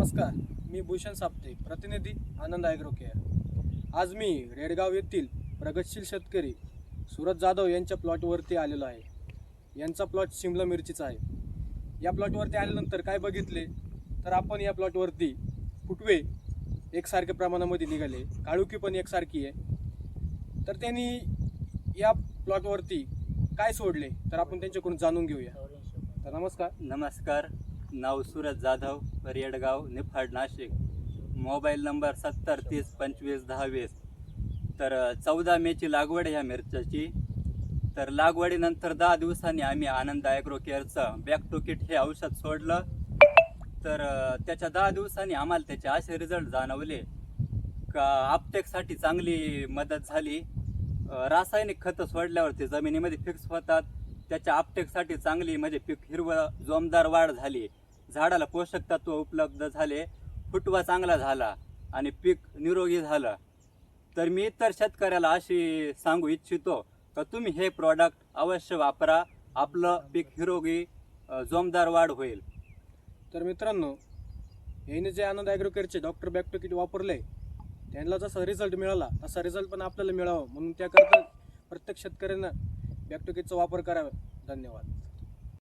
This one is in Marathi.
नमस्कार मी भूषण साप्ते प्रतिनिधी आनंद ॲग्रो केअर आज मी रेडगाव येथील प्रगतशील शेतकरी सुरत जाधव यांच्या प्लॉटवरती आलेलो आहे. यांचा प्लॉट शिमला मिरचीचा आहे. या प्लॉटवरती आल्यानंतर काय बघितले? तर आपण या प्लॉटवरती फुटवे एकसारख्या प्रमाणामध्ये निघाले. काळुकी पण एकसारखी आहे. तर त्यांनी या प्लॉटवरती काय सोडले? तर आपण त्यांच्याकडून जाणून घेऊया. तर नमस्कार. नमस्कार. नाव सूरज जाधव रेडगाव निफाड नाशिक. मोबाईल नंबर सत्तर तीस पंचवीस दहा वीस तर चौदा मेची लागवड आहे ह्या मिरच्याची तर लागवडीनंतर दहा दिवसांनी आम्ही आनंद ॲग्रो केअरचं बॅक टू किट हे औषध सोडलं. तर त्याच्या दहा दिवसांनी आम्हाला त्याचे असे रिझल्ट जाणवले का आपटेकसाठी चांगली मदत झाली. रासायनिक खतं सोडल्यावरती जमिनीमध्ये फिक्स होतात. त्याच्या आपटेकसाठी चांगली म्हणजे पीक हिरवं जोमदार वाढ झाली. झाडाला पोषक तत्व उपलब्ध झाले फुटवा चांगला झाला आणि पीक निरोगी झालं. तर मी इतर शेतकऱ्याला अशी सांगू इच्छितो का तुम्ही हे प्रॉडक्ट अवश्य वापरा आपलं पीक निरोगी जोमदार वाढ होईल. तर मित्रांनो याने जे आनंद ॲग्रोकेअरचे डॉक्टर बॅक्टो किट वापरले त्यांना जसा रिझल्ट मिळाला तसा रिझल्ट पण आपल्याला मिळावा. म्हणून त्याकरता प्रत्येक शेतकऱ्यांना बॅक्टो किटचा वापर करावा. धन्यवाद.